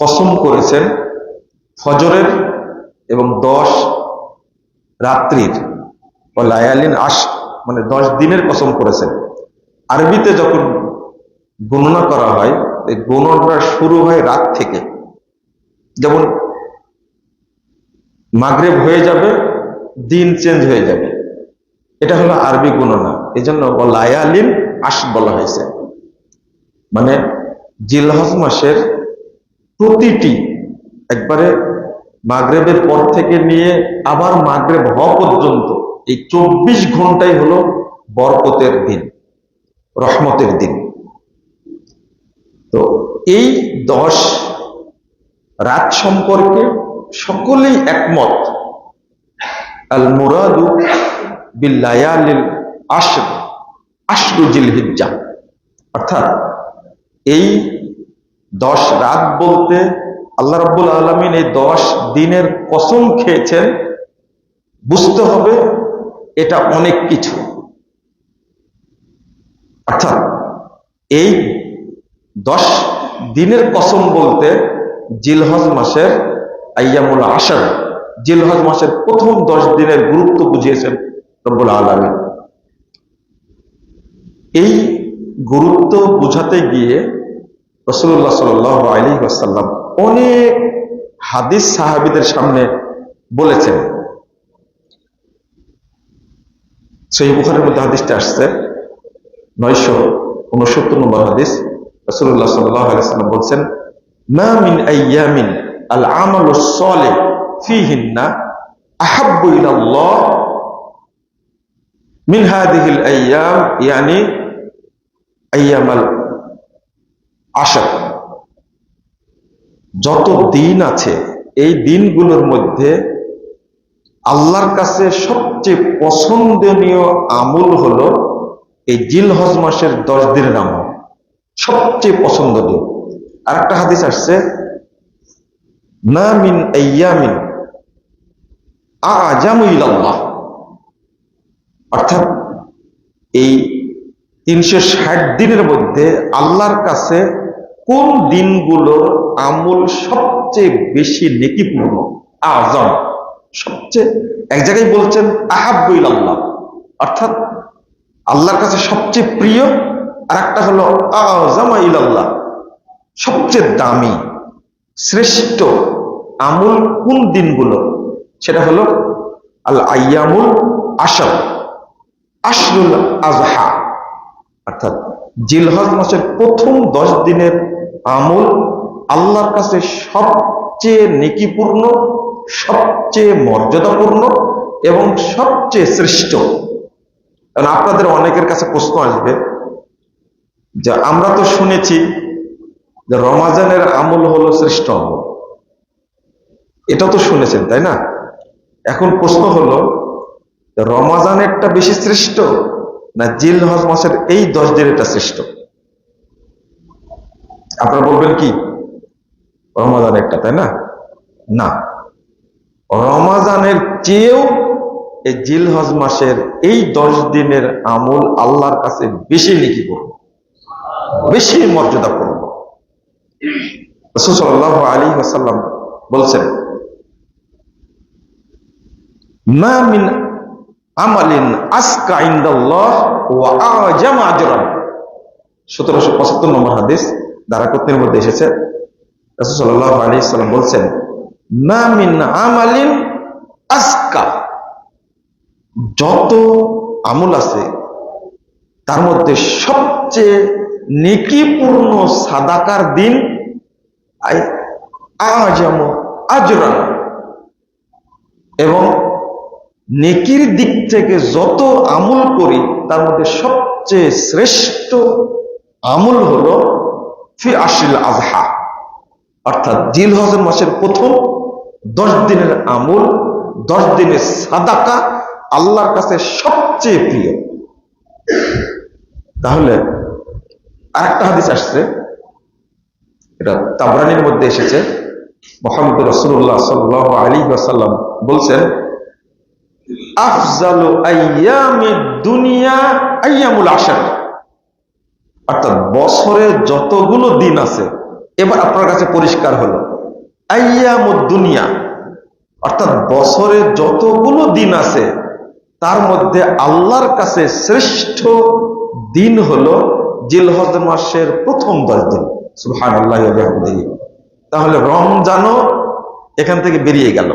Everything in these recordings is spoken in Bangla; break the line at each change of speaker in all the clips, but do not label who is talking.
কসম করেছেন ফজরের এবং দশ রাত্রির, ও লায়ালিন আশ মানে দশ দিনের কসম করেছেন। আরবিতে যখন গণনা করা হয়, এই গণনাটা শুরু হয় রাত থেকে। যেমন মাগরেব হয়ে যাবে, দিন চেঞ্জ হয়ে যাবে। এটা হলো আরবি গণনা। এই জন্য লায়ালিন আশ বলা হয়েছে। মানে জিলহজ মাসের প্রতিটি একবারে মাগরেবের পর থেকে নিয়ে আবার মাগরেব হওয়া পর্যন্ত এই চব্বিশ ঘন্টাই হলো বরকতের দিন, রহমতের দিন। তো এই দশ রাত সম্পর্কে সকলেই একমত। আল মুরাদু বিল্লায়ালিল আশর, আশরু জিলহিজ্জা। অর্থাৎ এই দশ রাত বলতে আল্লাহ রাব্বুল আলমিন এই দশ দিনের কসম খেয়েছেন, বুঝতে হবে এটা অনেক কিছু। অর্থাৎ এই দশ দিনের কসম বলতে জিলহজ মাসের আয়ামুল আসার জিলহজ মাসের প্রথম দশ দিনের গুরুত্ব বুঝিয়েছেন রব্বুল আলমী এই গুরুত্ব বুঝাতে গিয়ে রসুল্লাহ সাল আলী আসাল্লাম অনেক হাদিস সাহাবিদের সামনে বলেছেন। সেই বুখারের মধ্যে হাদিসটা আসছে, নয়শো উনসত্তর নম্বর হাদিস। রসুল্লাহ সাল্লাম বলছেন না মিন আইয়ামিন আল আমল সলে আহাব্বু মিন হাদিহিল আইয়াম ইয়ানি আইয়ামাল আশা যত দিন আছে, এই দিনগুলোর মধ্যে আল্লাহর কাছে সবচেয়ে পছন্দনীয় আমল হলো এই জিল হজ মাসের দশ দিনের আমল। সবচেয়ে পছন্দনীয় আর একটা হাদিস আসছে না মিন আইয়ামিন আজামুল্লাহ অর্থাৎ এই তিনশো ষাট দিনের মধ্যে আল্লাহর কাছে কোন দিনগুলোর আমল সবচেয়ে বেশি নেকিপূর্ণ? আজম। সবচেয়ে, এক জায়গায় বলছেন আহাবুল আল্লাহ অর্থাৎ আল্লাহর কাছে সবচেয়ে প্রিয় আর একটা হলো, আজম আল্লাহ সবচেয়ে দামি, শ্রেষ্ঠ আমল কোন দিনগুলো? সেটা হলো আল আয়ামুল আসর আশরুল আজহা। অর্থাৎ জিলহজ মাসের প্রথম দশ দিনের আমল আল্লাহর কাছে সবচেয়ে নেকিপূর্ণ, সবচেয়ে মর্যাদাপূর্ণ এবং সবচেয়ে শ্রেষ্ঠ। কারণ আপনাদের অনেকের কাছে প্রশ্ন আসবে যে, আমরা তো শুনেছি যে রমাজানের আমল হলো শ্রেষ্ঠ আমল। এটা তো শুনেছেন, তাই না? এখন প্রশ্ন হলো রমাজানেরটা বেশি শ্রেষ্ঠ না জিল হজ মাসের এই দশ দিনেরটা শ্রেষ্ঠ? আপনারা বলবেন কি? রমাদান একটা, তাই না? না। রমাজানের চেয়েও এই জিল হজ মাসের এই দশ দিনের আমল আল্লাহর কাছে বেশি লিখি করব। বেশি মর্যাদা করব। রসুল্লাহ আলী আসাল্লাম বলছেন, মা মিন আমালিন আসকা ইন্দাল্লাহ ওয়া আজামা আজরান। 1775 নম্বর হাদিস। দারাকতনির মধ্যে এসেছে। সাল্লাম বলছেন আসকা যত আমল আছে, তার মধ্যে সবচেয়ে নেকিপূর্ণ সাদাকার দিন আজাম আজরান। এবং নেকির দিক থেকে যত আমল করি, তার মধ্যে সবচেয়ে শ্রেষ্ঠ আমল হলো ফি আশিল আজহা অর্থাৎ জিল হজর মাসের প্রথম দশ দিনের আমল, দশ দিনের সাদাকা আল্লাহর কাছে সবচেয়ে প্রিয়। তাহলে আরেকটা হাদিস আসছে। এটা তাবরানির মধ্যে এসেছে। মোহাম্মদ রসুল্লাহ সাল্লাহ আলী আসাল্লাম বলছেন, আফজালু আইয়ামি দুনিয়া আইয়ামুল আশার। অর্থাৎ বছরে যতগুলো দিন আছে, এবার আপনার কাছে পরিষ্কার হলো। দুনিয়া, অর্থাৎ বছরে যতগুলো দিন আছে, তার মধ্যে আল্লাহর কাছে শ্রেষ্ঠ দিন হলো জিলহজ মাসের প্রথম দশ দিন। সুহান আল্লাহ তাহলে রমজানও এখান থেকে বেরিয়ে গেল।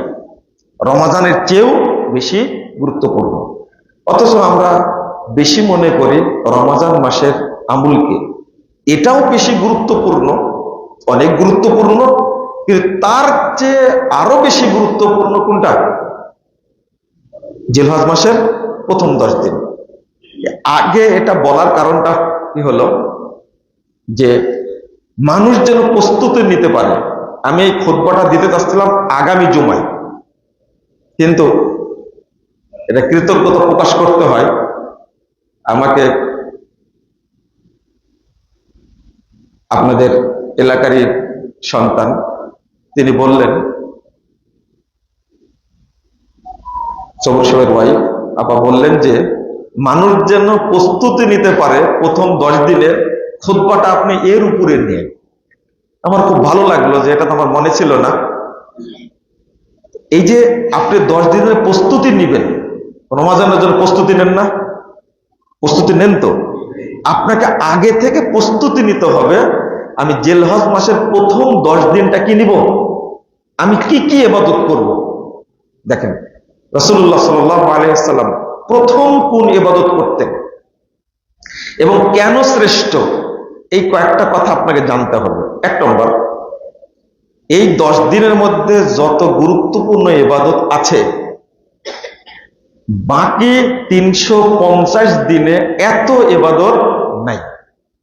রমাজানের চেয়েও বেশি গুরুত্বপূর্ণ। অথচ আমরা বেশি মনে করি রমাজান মাসের আমুলকে এটাও বেশি গুরুত্বপূর্ণ, অনেক গুরুত্বপূর্ণ, কিন্তু তার চেয়ে আরও বেশি গুরুত্বপূর্ণ কোনটা? জিলহাজ মাসের প্রথম দশ দিন। আগে এটা বলার কারণটা কি হলো? যে মানুষ যেন প্রস্তুতি নিতে পারে। আমি এই খোদবাটা দিতে চাচ্ছিলাম আগামী জুমায়। কিন্তু এটা কৃতজ্ঞতা প্রকাশ করতে হয়। আমাকে আপনাদের এলাকারই সন্তান। তিনি বললেন চবর ওয়াইফ আপা বললেন যে, মানুষ যেন প্রস্তুতি নিতে পারে প্রথম দশ দিনের খুদ্বাটা আপনি এর উপরে নিয়ে। আমার খুব ভালো লাগল যে এটা তো আমার মনে ছিল না। এই যে আপনি দশ দিনের প্রস্তুতি নিবেন, রমাজানের জন্য প্রস্তুতি নেন না? প্রস্তুতি নেন তো? আপনাকে আগে থেকে প্রস্তুতি নিতে হবে, আমি জেলহজ মাসের প্রথম দশ দিনটা কি নিব? আমি কি কি এবাদত করব? দেখেন রসুল্লাহ সাল্লাম প্রথম কোন এবাদত করতেন? এবং কেন শ্রেষ্ঠ? এই কয়েকটা কথা আপনাকে জানতে হবে। এক নম্বর, এই দশ দিনের মধ্যে যত গুরুত্বপূর্ণ এবাদত আছে বাকি তিনশো পঞ্চাশ দিনে এত এবাদত নাই।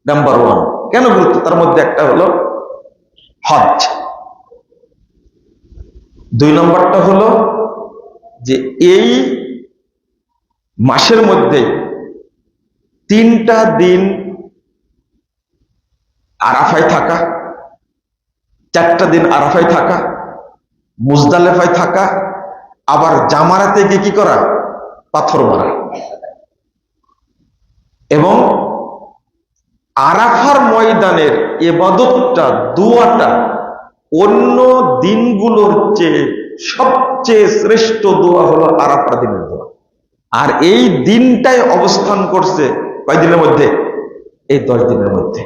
নাম্বার ওয়ান কেন গুরুত্ব তার মধ্যে একটা হলো হজ। দুই নম্বরটা হলো যে এই মাসের মধ্যে তিনটা দিন আরাফায় থাকা, চারটা দিন আরাফায় থাকা, মুজদালেফায় থাকা, আবার জামারাতে গিয়ে কি করা? পাথর মারা। এবং আরাফার ময়দানের এবাদতটা, দুয়াটা অন্য দিনগুলোর চেয়ে সবচেয়ে শ্রেষ্ঠ দোয়া হলো আরাফার দিনের দোয়া। আর এই দিনটাই অবস্থান করছে কয় দিনের মধ্যে? এই দশ দিনের মধ্যে।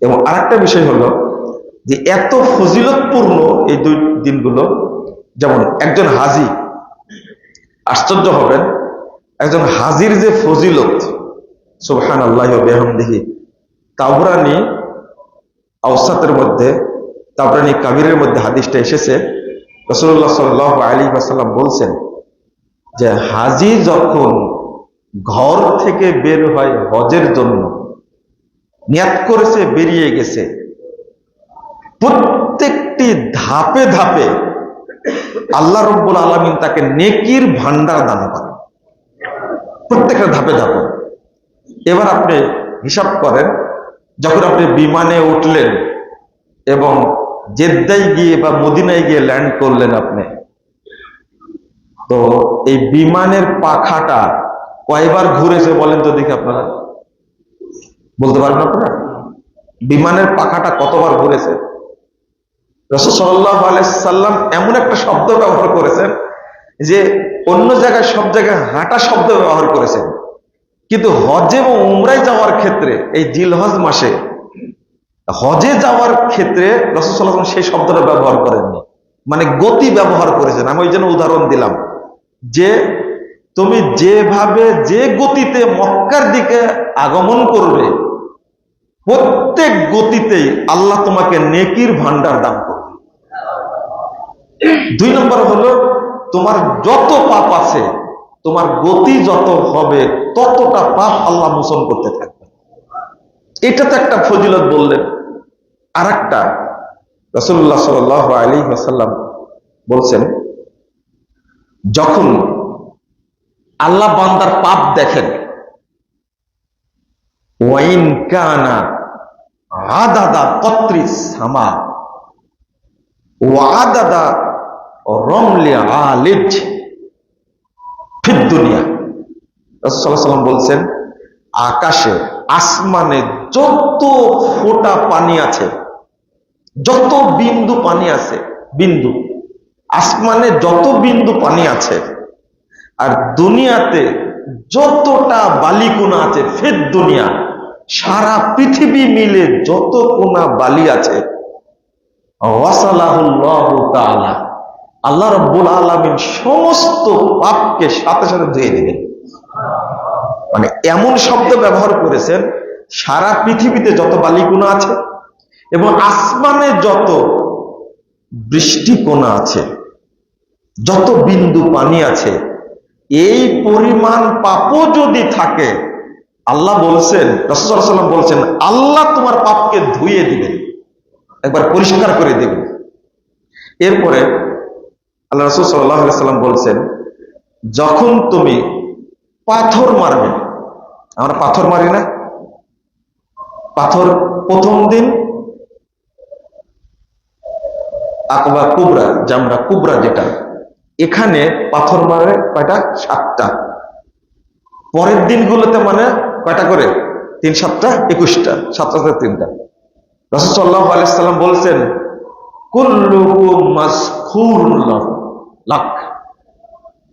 এবং আরেকটা বিষয় হলো যে এত ফজিলতপূর্ণ এই দুই দিনগুলো, যেমন একজন হাজি আশ্চর্য হবেন, একজন হাজির যে ফজিলত সুবহান আল্লাহ বেহমদিহি তাবরানি আওসাতের মধ্যে তাবরানি কাবিরের মধ্যে হাদিসটা এসেছে। রসুল্লাহ সাল আলী আসাল্লাম বলছেন যে হাজি যখন ঘর থেকে বের হয় হজের জন্য, নিয়াত করেছে, বেরিয়ে গেছে, প্রত্যেকটি ধাপে ধাপে আল্লাহ রব্বুল আলমিন তাকে নেকির ভান্ডার দান করে প্রত্যেকটা ধাপে ধাপে। এবার আপনি হিসাব করেন, যখন আপনি বিমানে উঠলেন এবং জেদ্দায় গিয়ে বা মদিনায় গিয়ে ল্যান্ড করলেন আপনি, তো এই বিমানের পাখাটা কয়বার ঘুরেছে বলেন তো দেখি আপনারা। বলতে পারবেন আপনারা? বিমানের পাখাটা কতবার ঘুরেছে? রসদাল্লাম এমন একটা শব্দ ব্যবহার করেছেন যে অন্য জায়গায় সব জায়গায় হাঁটা শব্দ ব্যবহার করেছেন। কিন্তু হজে এবং উমরায় যাওয়ার ক্ষেত্রে এই জিলহজ মাসে হজে যাওয়ার ক্ষেত্রে রসদাল্লাহ সেই শব্দটা ব্যবহার করেননি। মানে গতি ব্যবহার করেছেন। আমি ওই জন্য উদাহরণ দিলাম। যে তুমি যেভাবে যে গতিতে মক্কার দিকে আগমন করবে, প্রত্যেক গতিতেই আল্লাহ তোমাকে নেকির ভান্ডার দান দুই নম্বর হলো, তোমার যত পাপ আছে, তোমার গতি যত হবে, ততটা পাপ আল্লাহ মোচন করতে থাকবে। এটা তো একটা ফজিলত বললেন। আর একটা রসুল্লাহ সাল আলী আসাল্লাম বলছেন, যখন আল্লাহ বান্দার পাপ দেখেন, ওয়াইন কানা আদাদা কত্রি সামা, ওয়াদাদা দুনিয়া। বলছেন, আকাশে, আসমানে যত ফোটা পানি আছে, যত বিন্দু পানি আছে, বিন্দু, আসমানে যত বিন্দু পানি আছে, আর দুনিয়াতে যতটা বালিকোনা আছে ফের দুনিয়া, সারা পৃথিবী মিলে যত কোনা বালি আছে, ওয়াসালাহুল্লাহু তাআলা। আল্লাহ রব্বুল আলামিন সমস্ত পাপকে সাথে সাথে ধুয়ে দিবেন। মানে এমন শব্দ ব্যবহার করেছেন, সারা পৃথিবীতে যত বালিগুণা আছে এবং আসমানে যত বৃষ্টিকোনা আছে, যত বিন্দু পানি আছে, এই পরিমাণ পাপও যদি থাকে, আল্লাহ বলছেন রসদাল্লাম বলছেন, আল্লাহ তোমার পাপকে ধুয়ে দিবেন। একবার পরিষ্কার করে দেবেন। এরপরে আল্লাহ রসুল সাল্লাম বলছেন, যখন তুমি পাথর মারবে, আমরা পাথর মারি না, পাথর প্রথম দিন আকবা কুবরা, জামরা কুবরা যেটা, এখানে পাথর মারে কয়টা? সাতটা। পরের দিনগুলোতে মানে কয়টা করে? তিন সাতটা, একুশটা, সাতটা তিনটা। রসদাল্লাহ আলাইসাল্লাম বলছেন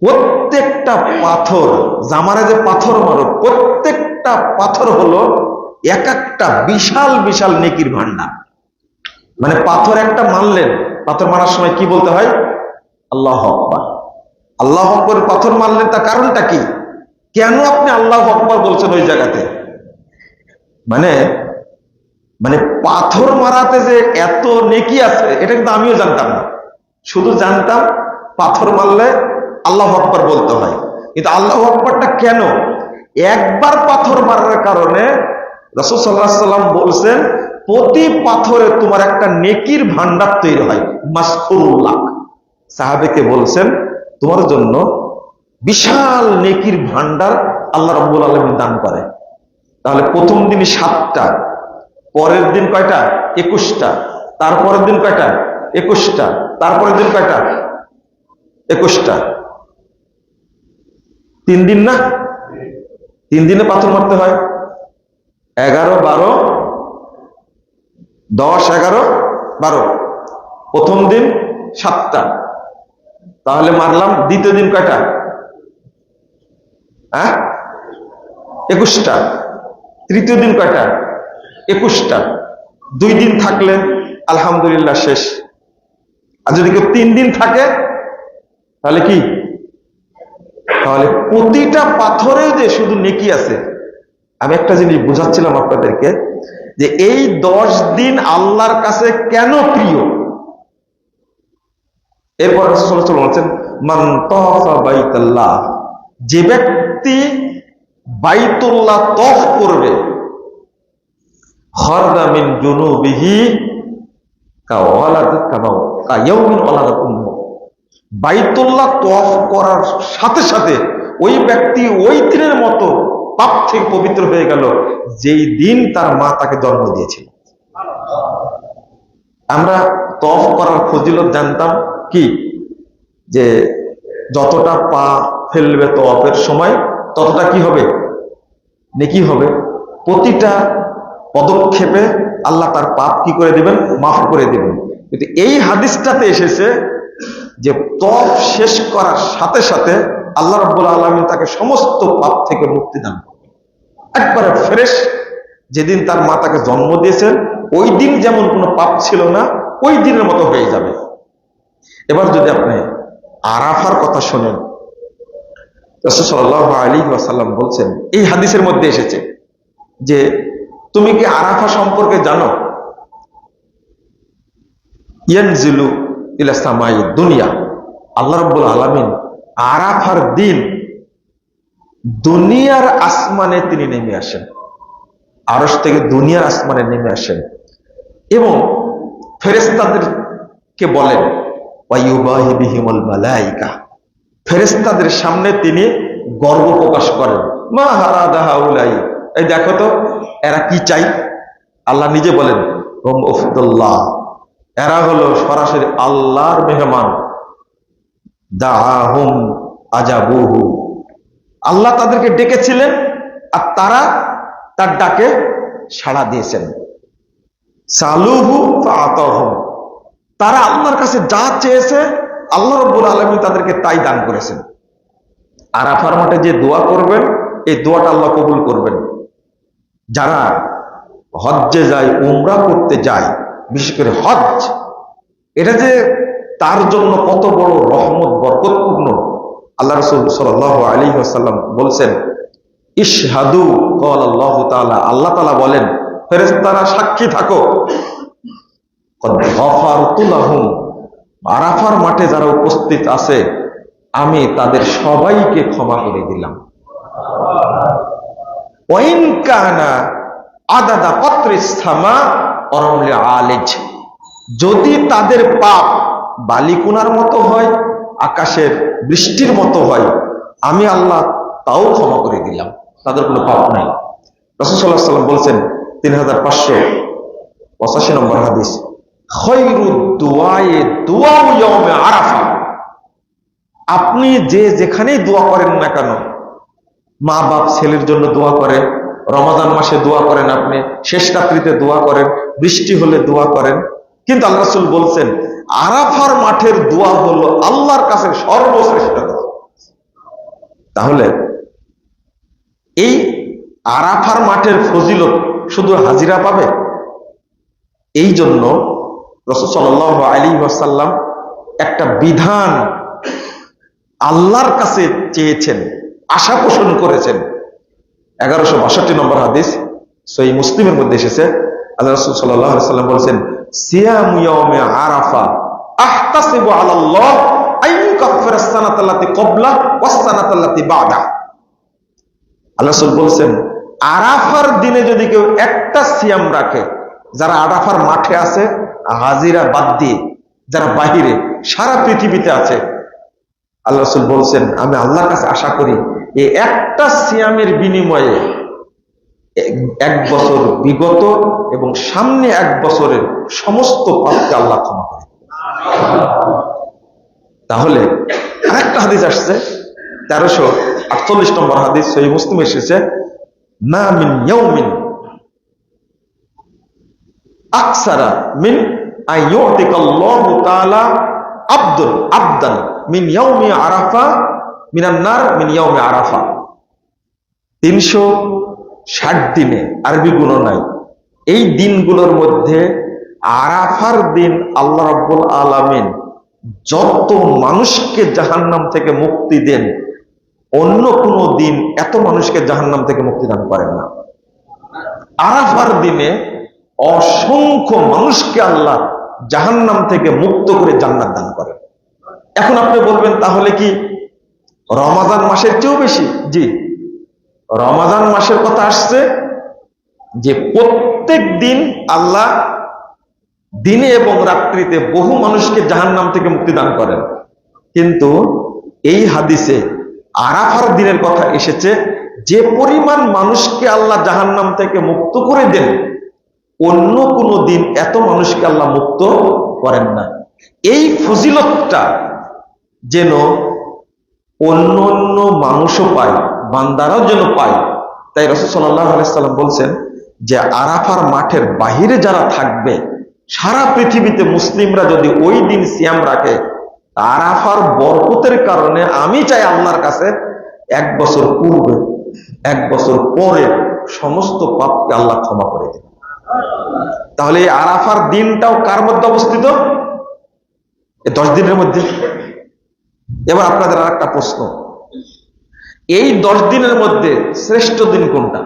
প্রত্যেকটা পাথর, জামারে যে পাথর মারো, প্রত্যেকটা পাথর হলো এক একটা বিশাল বিশাল নেকির ভান্ডার মানে পাথর একটা মারলেন, পাথর মারার সময় কি বলতে হয়? আল্লাহ আকবর। আল্লাহ আকবর পাথর মারলেন, তার কারণটা কি? কেন আপনি আল্লাহ আকবর বলছেন ওই জায়গাতে? মানে মানে পাথর মারাতে যে এত নেকি আছে, এটা কিন্তু আমিও জানতাম না। শুধু জানতাম পাথর মারলে আল্লাহ আকবর বলতে হয়। কিন্তু আল্লাহ আকবরটা কেন? একবার পাথর মারার কারণে রসুল সাল্লাহ সাল্লাম বলছেন, প্রতি পাথরে তোমার একটা নেকির ভান্ডার তৈরি হয় মাসকুরুল্লাহ সাহাবেকে বলছেন, তোমার জন্য বিশাল নেকির ভান্ডার আল্লাহ রব্বুল আলমী দান করে। তাহলে প্রথম দিনই সাতটা। পরের দিন কয়টা? একুশটা। তারপরের দিন কয়টা? একুশটা। তারপরের দিন কয়টা? একুশটা। তিন দিন না? তিন দিনে পাথর মারতে হয়। এগারো, বারো, দশ, এগারো, বারো। প্রথম দিন সাতটা। তাহলে মারলাম, দ্বিতীয় দিন কয়টা? হ্যাঁ? একুশটা। তৃতীয় দিন কয়টা? একুশটা। দুই দিন থাকলে, আলহামদুলিল্লাহ শেষ। আর যদি কেউ তিন দিন থাকে, তাহলে কি? তাহলে প্রতিটা পাথরে যে শুধু নেকি আছে। আমি একটা জিনিস বুঝাচ্ছিলাম আপনাদেরকে, যে এই দশ দিন আল্লাহর কাছে কেন প্রিয়? এরপর বলছেন, মান যে ব্যক্তি বাইতুল্লাহ তফ করবে হরদামিন জুনুবিহি বাইতুল্লাহ তফ করার সাথে সাথে ওই ব্যক্তি ওই দিনের মতো পাপ থেকে পবিত্র হয়ে গেল, যেই দিন তার মা তাকে জন্ম দিয়েছিল। আমরা তফ করার ফজিলত জানতাম কি? যে যতটা পা ফেলবে তফের সময়, ততটা কি হবে? নেকি হবে? প্রতিটা পদক্ষেপে আল্লাহ তার পাপ কি করে দিবেন? মাফ করে দিবেন। কিন্তু এই হাদিসটাতে এসেছে যে তফ শেষ করার সাথে সাথে আল্লাহ রব্বুল আলমী তাকে সমস্ত পাপ থেকে মুক্তি দান একবারে ফ্রেশ। যেদিন তার মা তাকে জন্ম দিয়েছেন ওই দিন যেমন কোনো পাপ ছিল না, ওই দিনের মতো হয়ে যাবে। এবার যদি আপনি আরাফার কথা শোনেন সাল্লাহ আলী ওয়াসাল্লাম বলছেন, এই হাদিসের মধ্যে এসেছে যে তুমি কি আরাফা সম্পর্কে জানো? ইয়ানজিলু ইলাসামাই দুনিয়া। আল্লাহ রব্বুল আলমিন আরাফার দিন দুনিয়ার আসমানে তিনি নেমে আসেন। আরস থেকে দুনিয়ার আসমানে নেমে আসেন। এবং ফেরেস্তাদেরকে বলেন ফেরেস্তাদের সামনে তিনি গর্ব প্রকাশ করেন। মা হারা দাহা উলাই এই দেখো তো, এরা কি চাই? আল্লাহ নিজে বলেন, হোম এরা হলো সরাসরি আল্লাহর মেহমান। দাহুম আজাবুহু আল্লাহ তাদেরকে ডেকেছিলেন আর তারা তার ডাকে সাড়া দিয়েছেন। সালুহু ফাতাহুম তারা আল্লাহর কাছে যা চেয়েছে, আল্লাহ রব্বুল আলমী তাদেরকে তাই দান করেছেন। আরাফার মাঠে যে দোয়া করবেন, এই দোয়াটা আল্লাহ কবুল করবেন। যারা হজ্জে যায়, উমরা করতে যায়, বিশেষ করে হজ এটা যে তার জন্য কত বড় রহমত, বরকতপূর্ণ। আল্লাহ রসুল সাল আলী আসাল্লাম বলছেন, ইশহাদু কল আল্লাহ তাআলা। আল্লাহ তালা বলেন, ফেরেশতারা সাক্ষী থাকো। আরাফার মাঠে যারা উপস্থিত আছে, আমি তাদের সবাইকে ক্ষমা করে দিলাম। কানা আদাদা পত্রিস্থামা অরমলে আলেজ। যদি তাদের পাপ বালিকুনার মতো হয়, আকাশের বৃষ্টির মতো হয়, আমি আল্লাহ তাও ক্ষমা করে দিলাম। তাদের কোনো পাপ নাই। রসুল্লাহ সাল্লাম বলছেন তিন হাজার পাঁচশো পঁচাশি নম্বর হাদিস আরাফা। আপনি যে যেখানেই দোয়া করেন না কেন মা বাপ ছেলের জন্য দোয়া করে, রমাদান মাসে দোয়া করেন আপনি, শেষ রাত্রিতে দোয়া করেন, বৃষ্টি হলে দোয়া করেন। কিন্তু আল্লাহ বলছেন, আরাফার মাঠের দোয়া হলো আল্লাহর কাছে সর্বশ্রেষ্ঠ দোয়া। তাহলে, এই আরাফার মাঠের ফজিলত শুধু হাজিরা পাবে? এই জন্য রসুল সাল আলী ওয়াসাল্লাম একটা বিধান আল্লাহর কাছে চেয়েছেন। আশা পোষণ করেছেন। এগারোশো বাষট্টি নম্বর হাদিস সই মুসলিমের মধ্যে এসেছে। আল্লাহ রসুল বলছেন, সিয়াম বলছেন, আরাফার দিনে যদি কেউ একটা সিয়াম রাখে, যারা আরাফার মাঠে আছে, হাজিরা বাদ দিয়ে, যারা বাহিরে সারা পৃথিবীতে আছে আল্লাহ রসুল বলছেন, আমি আল্লাহর কাছে আশা করি, এই একটা সিয়ামের বিনিময়ে এক বছর বিগত এবং সামনে এক বছরের সমস্ত পাপকে আল্লাহ ক্ষমা করে তাহলে আরেকটা হাদিস আসছে, তেরোশো আটচল্লিশ নম্বর হাদিস, সহি মুসলিম এসেছে না মিন ইয়ৌমিন আকসারা মিন আব্দুল আবদান। মিন ইয়াউমি আরাফা মিনান্নার মিন ইয়াউমি আরাফা। তিনশো ষাট দিনে আরবি গুণ নাই। এই দিনগুলোর মধ্যে আরাফার দিন আল্লাহ রাব্বুল আলামিন যত মানুষকে জাহান্নাম থেকে মুক্তি দেন, অন্য কোনো দিন এত মানুষকে জাহান্নাম থেকে মুক্তি দান করেন না। আরাফার দিনে অসংখ্য মানুষকে আল্লাহ জাহান্নাম থেকে মুক্ত করে জান্নাত দান করেন। এখন আপনি বলবেন, তাহলে কি রমাদান মাসের চেয়েও বেশি? জি। রমাদান মাসের কথা আসছে যে প্রত্যেক দিন আল্লাহ দিনে এবং রাত্রিতে বহু মানুষকে জাহান্নাম থেকে মুক্তি দান করেন। কিন্তু এই হাদিসে আরাফার দিনের কথা এসেছে, যে পরিমাণ মানুষকে আল্লাহ জাহান্নাম থেকে মুক্ত করে দেন, অন্য কোনো দিন এত মানুষকে আল্লাহ মুক্ত করেন না। এই ফজিলতটা যেন অন্য অন্য মানুষও পায়, বান্দারাও যেন পায়। তাই রসদ সাল্লাম বলছেন যে, আরাফার মাঠের বাহিরে যারা থাকবে, সারা পৃথিবীতে মুসলিমরা যদি ওই দিন সিয়াম রাখে আরাফার বরকতের কারণে আমি চাই আল্লাহর কাছে এক বছর পূর্বে, এক বছর পরে সমস্ত পাপকে আল্লাহ ক্ষমা করে দেবে তাহলে আরাফার দিনটাও কার মধ্যে অবস্থিত? দশ দিনের মধ্যে। এবার আপনাদের আর একটা প্রশ্ন। এই দশ দিনের মধ্যে শ্রেষ্ঠ দিন কোনটা?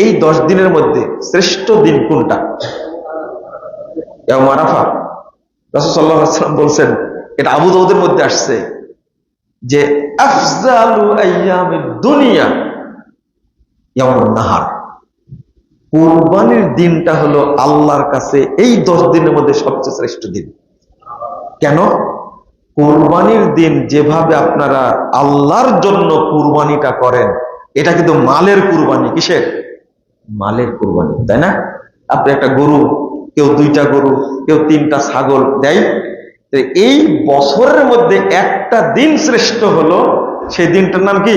এই দশ দিনের মধ্যে শ্রেষ্ঠ দিন কোনটা? আরাফা রসদাল্লাম বলছেন, এটা আবু দাউদের মধ্যে আসছে যে দুনিয়া নাহার। কোরবানির দিনটা হলো আল্লাহর কাছে এই দশ দিনের মধ্যে সবচেয়ে শ্রেষ্ঠ দিন। কেন? কোরবানির দিন যেভাবে আপনারা আল্লাহর জন্য কুরবানিটা করেন, এটা কিন্তু মালের কুরবানি, কিসের? মালের কুরবানি, তাই না? আপনি একটা গরু, কেউ দুইটা গরু, কেউ তিনটা ছাগল দেয় এই বছরের মধ্যে একটা দিন শ্রেষ্ঠ হলো, সেই দিনটার নাম কি?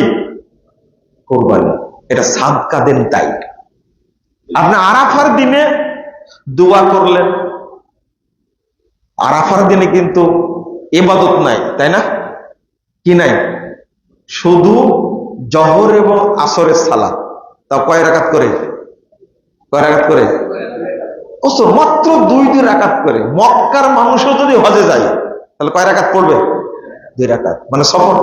কোরবানি। এটা সাদকা দিন তাই। আপনি আরাফার দিনে দোয়া করলেন আরাফার দিনে কিন্তু এবাদত নাই, তাই না? কি নাই? শুধু জহর এবং আসরের সালাত। তা কয় রাকাত করে? কয় রাকাত করে? অথচ মাত্র দুই দুই রাকাত করে। মক্কার মানুষও যদি হজে যায়, তাহলে কয় রাকাত পড়বে? দুই রাকাত। মানে সফর।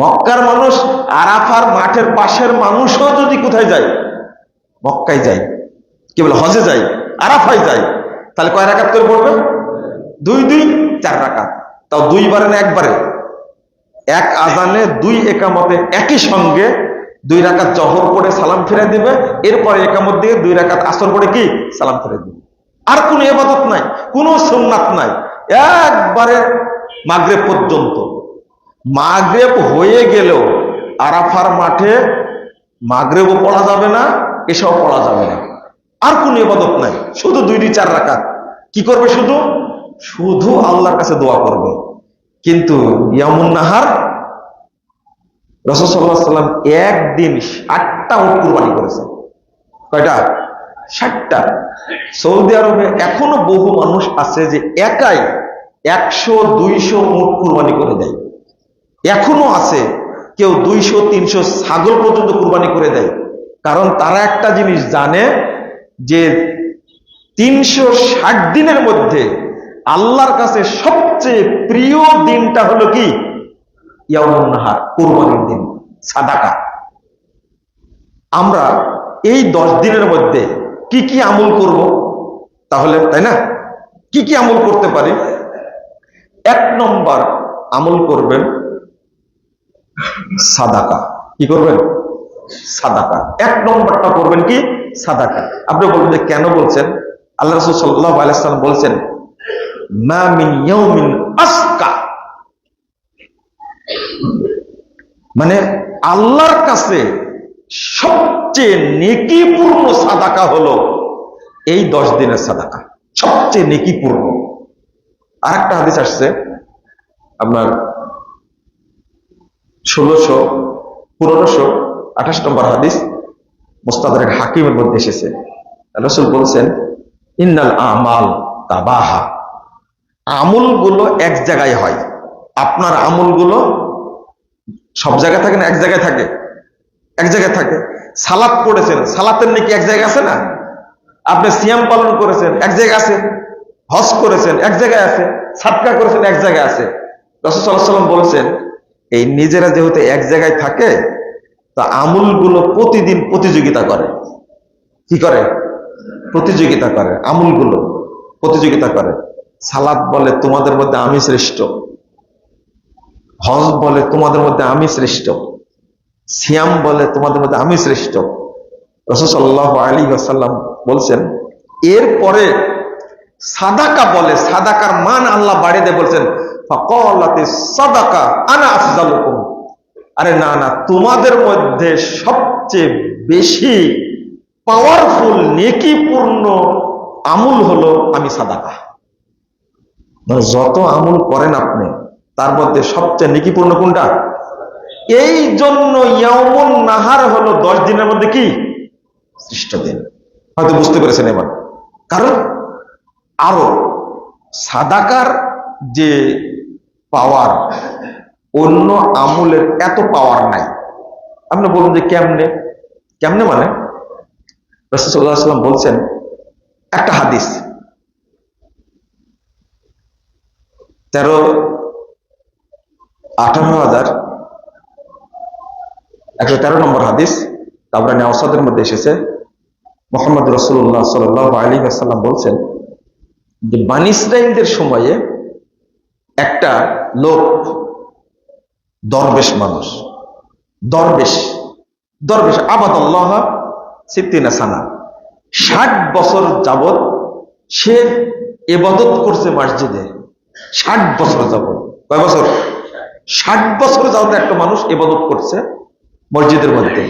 মক্কার মানুষ, আরাফার মাঠের পাশের মানুষও যদি কোথায় যায়, মক্কায় যায়। কি বলে, হজে যায়, আরাফায় যায়। তাহলে কয় রাকাত করে পড়বে? দুই দুই, চার রাকাত। তাও দুইবারে না একবারে? এক আজানে দুই একামতে একই সঙ্গে দুই রাকাত জহর করে সালাম ফিরে দিবে, এরপরে একামত দিয়ে দুই রাকাত আসর করে কি? সালাম ফিরে দিবে। আর কোনো এবাদত নাই, কোনো সোমনাথ নাই। একবারে মাগরেব পর্যন্ত। মাগরেব হয়ে গেলেও আরাফার মাঠে মাগরেবও পড়া যাবে না, এসব পড়া যাবে না। আর কোন ইবাদত নাই, শুধু দুই দুই, চার রাকাত। কি করবে শুধু? শুধু আল্লাহর কাছে দোয়া করবে। কিন্তু ইয়ামুন নাহার একদিন ষাটটা উট কুরবানি করেছে। কয়টা? ষাটটা। সৌদি আরবে এখনও বহু মানুষ আছে যে একাই একশো, দুইশো উট কুরবানি করে দেয়। এখনও আছে কেউ দুইশো, তিনশো ছাগল পর্যন্ত কুরবানি করে দেয়। কারণ তারা একটা জিনিস জানে যে তিনশো ষাট দিনের মধ্যে আল্লাহর কাছে সবচেয়ে প্রিয় দিনটা হলো কি? ইয়ামুন্নাহার কোরবানির দিন, সাদাকা। আমরা এই দশ দিনের মধ্যে কি কি আমল করব? তাহলে, তাই না? কি কি আমল করতে পারি? এক নম্বর আমল করবেন সাদাকা। কি করবেন? সাদাকা। এক নম্বরটা করবেন কি? সাদাকা। আপনি বলবেন যে কেন বলছেন? আল্লাহ রসুল সাল্লাহ আলাইসাল্লাম বলছেন মিন মানে আল্লাহর কাছে সবচেয়ে নেকিপূর্ণ সাদাকা হলো এই দশ দিনের সাদাকা, সবচেয়ে নেকিপূর্ণ। আর একটা হাদিস আসছে, আপনার ষোলোশো, পনেরোশো আঠাশ নম্বর হাদিস মোস্তাদের হাকিমের মধ্যে এসেছে। রসুল বলছেন ইন্নাল আমাল তাবাহা। আমলগুলো এক জায়গায় হয়। আপনার আমলগুলো সব জায়গায় থাকে না? এক জায়গায় থাকে। এক জায়গায় থাকে। সালাদ পড়েছেন। সালাতের নাকি এক জায়গায় আছে না? আপনি সিয়াম পালন করেছেন, এক জায়গায় আছে। হজ করেছেন, এক জায়গায় আছে। সাতকা করেছেন, এক জায়গায় আছে। রসদাল্লাম বলেছেন, এই নিজেরা যেহেতু এক জায়গায় থাকে, তা আমুলগুলো প্রতিদিন প্রতিযোগিতা করে। কি করে? প্রতিযোগিতা করে, আমুলগুলো প্রতিযোগিতা করে। সালাদ বলে তোমাদের মধ্যে আমি শ্রেষ্ঠ। হজ বলে তোমাদের মধ্যে আমি শ্রেষ্ঠ। সিয়াম বলে তোমাদের মধ্যে আমি শ্রেষ্ঠ। রসসাল্লাহ আলী আসাল্লাম বলছেন, এরপরে সাদাকা বলে, সাদাকার মান আল্লাহ দিয়ে বলছেন সাদাকা আনা আরে না না, তোমাদের মধ্যে সবচেয়ে বেশি পাওয়ারফুল নেকিপূর্ণ আমুল হলো আমি সাদাকা। মানে যত আমুল করেন আপনি, তার মধ্যে সবচেয়ে নেকিপূর্ণ কোনটা? এই জন্য ইয়ামুন নাহার হলো দশ দিনের মধ্যে কি? শ্রেষ্ঠ দিন। হয়তো বুঝতে পেরেছেন এবার। কারণ আরও সাদাকার যে পাওয়ার, অন্য আমুলের এত পাওয়ার নাই। আপনি বলুন যে কেমনে? কেমনে মানে? রসদাল্লাম বলছেন, একটা হাদিস। তেরো আঠারো হাজার একশো তেরো নম্বর হাদিস, তারপরে নেওয়াসাদের মধ্যে এসেছে। মোহাম্মদ রসুল্লাহ সাল আলী আসাল্লাম বলছেন যে বানিসরাইলদের সময়ে একটা লোক দরবেশ মানুষ। দরবেশ। দরবেশ আবাদ আল্লাহ ষাট বছর যাবৎ সে এবাদত করছে মসজিদে। ষাট বছর যাবৎ। কয় বছর? ষাট বছর যাবৎ একটা মানুষ এবাদত করছে মসজিদের মধ্যে।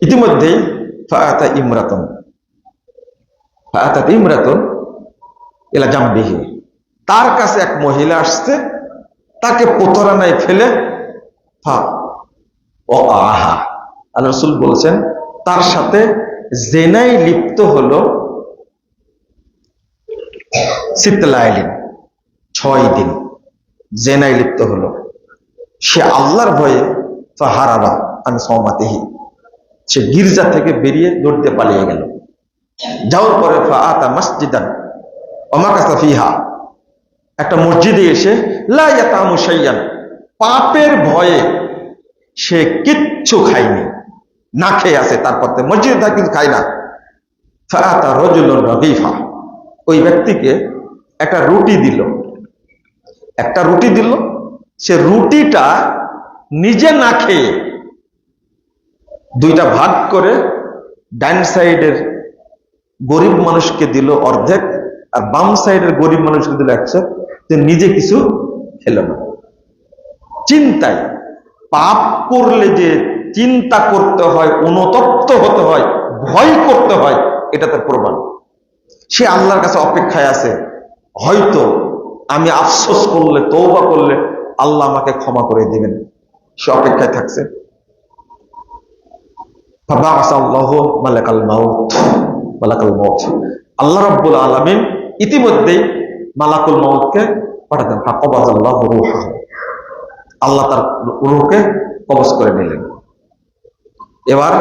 ইতিমধ্যেই ইমরাতন। ইমরাতন এলা তার কাছে এক মহিলা আসছে, তাকে প্রতারণায় ফেলে, ফা ও আহা। আল্লাহ বলছেন, তার সাথে জেনাই লিপ্ত হলো শীতলাইলিন ছয় দিন জেনাই লিপ্ত হলো। সে আল্লাহর ভয়ে হারাবা আমি সমাতেহি সে গির্জা থেকে বেরিয়ে দৌড়তে পালিয়ে গেল। যাওয়ার পরে ফাআতা মসজিদান অমাকাসা ফিহা, একটা মসজিদে এসে লা ইয়াতামু পাপের ভয়ে সে কিচ্ছু খায়নি। না খেয়ে আসে, তারপর মসজিদে থাকে কিন্তু খায় না। ফাআতা রজুলুন রগীফা। ওই ব্যক্তিকে একটা রুটি দিল। একটা রুটি দিল। সে রুটিটা নিজে না খেয়ে দুইটা ভাগ করে ডান সাইডের গরিব মানুষকে দিল অর্ধেক আর বাম সাইডের গরিব মানুষকে দিল একশো। যে নিজে কিছু খেল না। চিন্তায় পাপ করলে যে চিন্তা করতে হয়, অনুতপ্ত হতে হয়, ভয় করতে হয়, এটা তার প্রমাণ। সে আল্লাহর কাছে অপেক্ষায় আছে। হয়তো আমি আফসোস করলে তৌবা করলে আল্লাহ আমাকে ক্ষমা করে দিবেন। সে অপেক্ষায় থাকছে। আল্লাহ রাব্বুল আলামিন ইতিমধ্যেই মালাকুল মাউতকে পাঠাতেন। আল্লাহ তার রূহকে কবজ করে নিলেন। এবার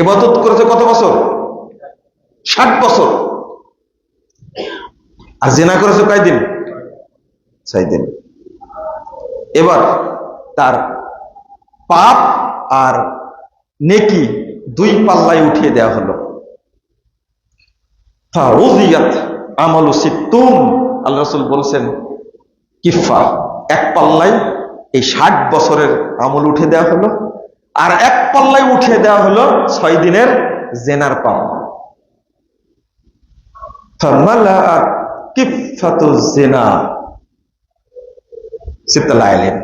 এবাদত করেছে কত বছর? ষাট বছর। আর জেনা করেছে কয় দিন? এবার তার পাপ আর নেকি দুই পাল্লায় উঠিয়ে দেওয়া হলো। আমল সিত্তুম আল্লাহ রসুল বলছেন, কিফা, এক পাল্লায় এই ষাট বছরের আমল উঠে দেওয়া হলো। আর এক পাল্লায় উঠিয়ে দেওয়া হলো ছয় দিনের জেনার সিতালাইলেন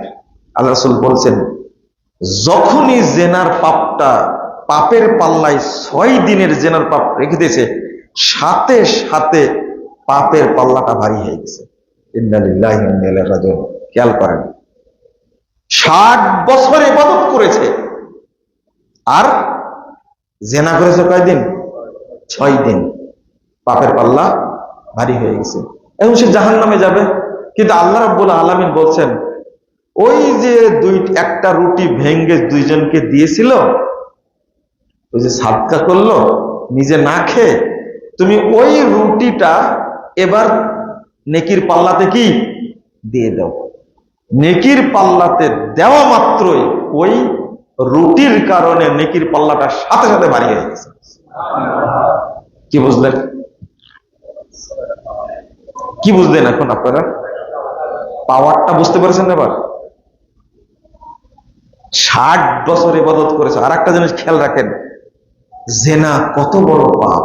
আল্লাহ রসুল বলছেন, যখনই জেনার পাপটা পাপের পাল্লায় ছয় দিনের জেনার পাপ রেখে দিয়েছে, সাথে সাথে পাপের পাল্লাটা ভারী হয়ে গেছে। খেয়াল করেন, ষাট বছর ইবাদত করেছে। আর জেনা করেছে কয়দিন ছয় দিন। পাপের পাল্লা ভারী হয়ে গেছে। এবং সে জাহান নামে যাবে। কিন্তু আল্লাহ রাব্বুল আলমিন বলছেন, ওই যে দুই, একটা রুটি ভেঙ্গে দুইজনকে দিয়েছিল, ওই যে সাদকা করল, নিজে না খেয়ে, তুমি ওই রুটিটা এবার নেকির পাল্লাতে কি? দিয়ে দাও। নেকির পাল্লাতে দেওয়া মাত্রই ওই রুটির কারণে নেকির পাল্লাটা সাথে সাথে হয়ে গেছে কি বুঝলেন? কি বুঝলেন এখন আপনারা? পাওয়ারটা বুঝতে পেরেছেন এবার? ষাট বছর ইবাদত করেছে। আর একটা জিনিস খেয়াল রাখেন, জেনা কত বড় পাপ।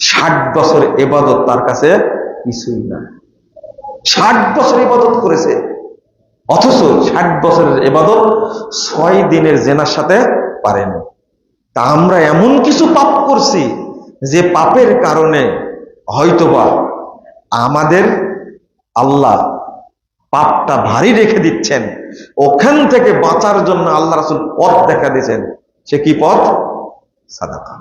ষাট বছর এবাদত তার কাছে কিছুই না ষাট বছর ইবাদত করেছে। অথচ ষাট বছরের এবাদত ছয় দিনের জেনার সাথে পারেন। তা আমরা এমন কিছু পাপ করছি যে পাপের কারণে হয়তোবা আমাদের আল্লাহ পাপটা ভারী রেখে দিচ্ছেন। ওখান থেকে বাঁচার জন্য আল্লাহ রাসুল পথ দেখা দিয়েছেন। সে কি পথ? সাদাকা।